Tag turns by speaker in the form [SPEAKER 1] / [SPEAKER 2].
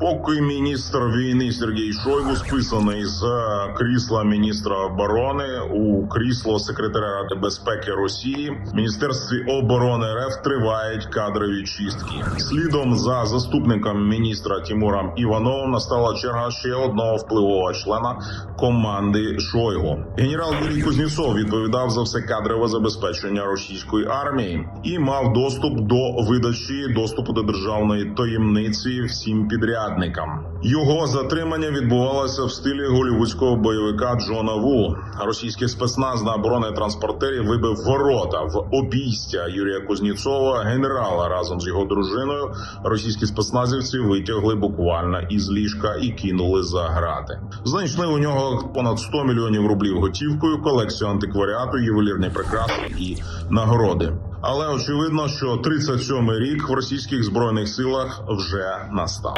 [SPEAKER 1] Поки міністр війни Сергій Шойгу списаний з е, крісла міністра оборони у крісло секретаря Ради безпеки Росії, в міністерстві оборони РФ тривають кадрові чистки. Слідом за заступником міністра Тимуром Івановим настала черга ще одного впливового члена команди Шойгу. Генерал Юрій Кузнєцов відповідав за все кадрове забезпечення російської армії і мав доступ до видачі доступу до державної таємниці всім підрядникам. Його затримання відбувалося в стилі голівудського бойовика Джона Ву. Російський спецназ на бронетранспортері вибив ворота в обійстя Юрія Кузнєцова, генерала разом з його дружиною. Російські спецназівці витягли буквально із ліжка і кинули за грати. Знайшли у нього понад 100 мільйонів рублів готівкою, колекцію антикваріату, ювелірні прикраси і нагороди. Але очевидно, що 37-й рік в російських збройних силах вже настав.